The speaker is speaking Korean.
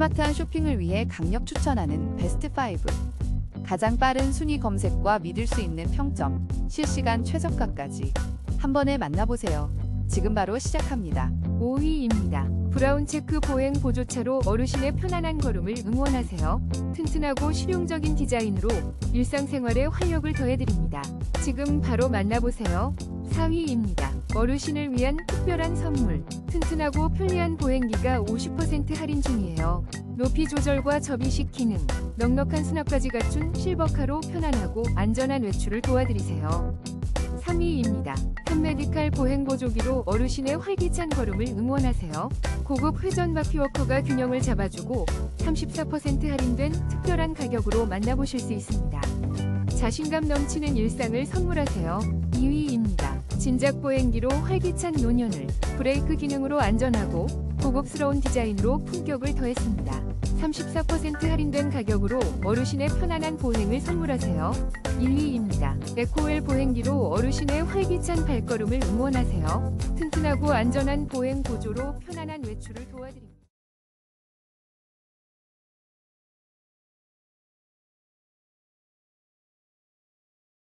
스마트한 쇼핑을 위해 강력 추천하는 베스트 5. 가장 빠른 순위 검색과 믿을 수 있는 평점, 실시간 최저가까지 한 번에 만나보세요. 지금 바로 시작합니다. 5위입니다. 브라운 체크 보행 보조차로 어르신의 편안한 걸음을 응원하세요. 튼튼하고 실용적인 디자인으로 일상생활에 활력을 더해드립니다. 지금 바로 만나보세요. 4위입니다. 어르신을 위한 특별한 선물. 튼튼하고 편리한 보행기가 50% 할인 중이에요. 높이 조절과 접이식 기능, 넉넉한 수납까지 갖춘 실버카로 편안하고 안전한 외출을 도와드리세요. 3위입니다. 탑메디칼 보행 보조기로 어르신의 활기찬 걸음을 응원하세요. 고급 회전 바퀴 워커가 균형을 잡아주고 34% 할인된 특별한 가격으로 만나보실 수 있습니다. 자신감 넘치는 일상을 선물하세요. 2위입니다. 진작 보행기로 활기찬 노년을 브레이크 기능으로 안전하고 고급스러운 디자인으로 품격을 더했습니다. 34% 할인된 가격으로 어르신의 편안한 보행을 선물하세요. 1위입니다. 에코웰 보행기로 어르신의 활기찬 발걸음을 응원하세요. 튼튼하고 안전한 보행 보조로 편안한 외출을 도와드립니다.